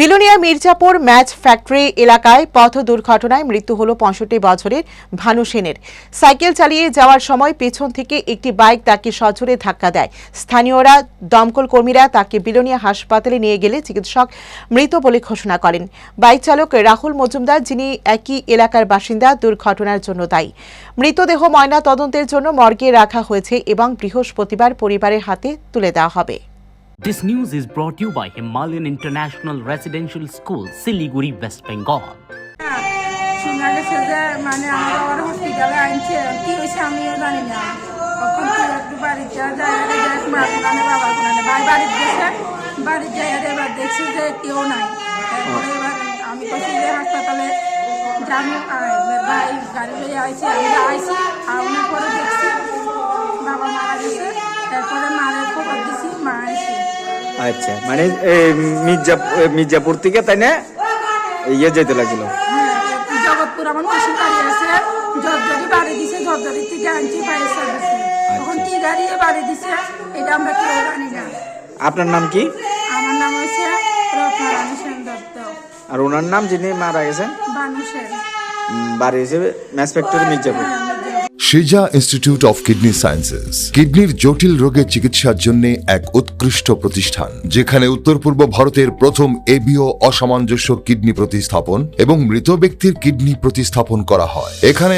Belonia Mirzapur match factory এলাকায় পথ দুর্ঘটনায় মৃত্যু হল পঁয়ষট্টি বছরের ভানু সেনের। সাইকেল চালিয়ে যাওয়ার সময় পেছন থেকে একটি বাইক তাকে সজোরে ধাক্কা দেয়। স্থানীয়রা, দমকল কর্মীরা তাকে বিলোনিয়া হাসপাতালে নিয়ে গেলে চিকিৎসক মৃত বলে ঘোষণা করেন। বাইক চালক রাহুল মজুমদার, যিনি একই এলাকার বাসিন্দা, দুর্ঘটনার জন্য দায়ী। মৃতদেহ ময়না তদন্তের জন্য মর্গে রাখা হয়েছে এবং বৃহস্পতিবার পরিবারের হাতে তুলে দেওয়া হবে। This news is brought to you by Himalayan International Residential School, Siliguri, West Bengal. শোনা গেছে যে মানে আমার বাবার হসপিটালে আনছে। কি হয়েছে আমিও জানি না। তখন একটু বাড়িতে যাই দেখ মা কোনানে বাবা কোনানে ভাই বাড়িতে গেছে বাড়িতে যাই এবার দেখছে যে কেউ নাই। তারপরে এবার আমি কইছি যে হাসপাতালে জানি ভাই গাড়ি লইয়া আইছি আমি আইছি। আউনের পরে দেখছি বাবা মারা গেছে। তারপরে আচ্ছা মানে মির্জা- মির্জাপুর থেকে তাই না? ইয়ে যেতে লাগছিল হ্যাঁ, জগৎপুর আমার মাসির বাড়ি আছে। ঝরঝরি বাড়ি দিছে ঝরঝরি থেকে আনছি ফায়ার সার্ভিসে তখন কি গাড়ি বাড়ি দিছে এটা আমরা কেউ জানি না। আপনার নাম কি? আমার নাম হচ্ছে রত্নারানী সেন দত্ত। আর ওনার নাম যিনি মারা গেছেন? বাড়ি হিসেবে ম্যাচ ফ্যাক্টরি মির্জাপুর। সিজা ইনস্টিটিউট অফ কিডনি সায়েন্সেস। কিডনির জটিল রোগের চিকিৎসার জন্য এক উৎকৃষ্ট প্রতিষ্ঠান, যেখানে উত্তর পূর্ব ভারতের প্রথম এবিও অসামঞ্জস্য কিডনি প্রতিস্থাপন এবং মৃত ব্যক্তির কিডনি প্রতিস্থাপন করা হয়। এখানে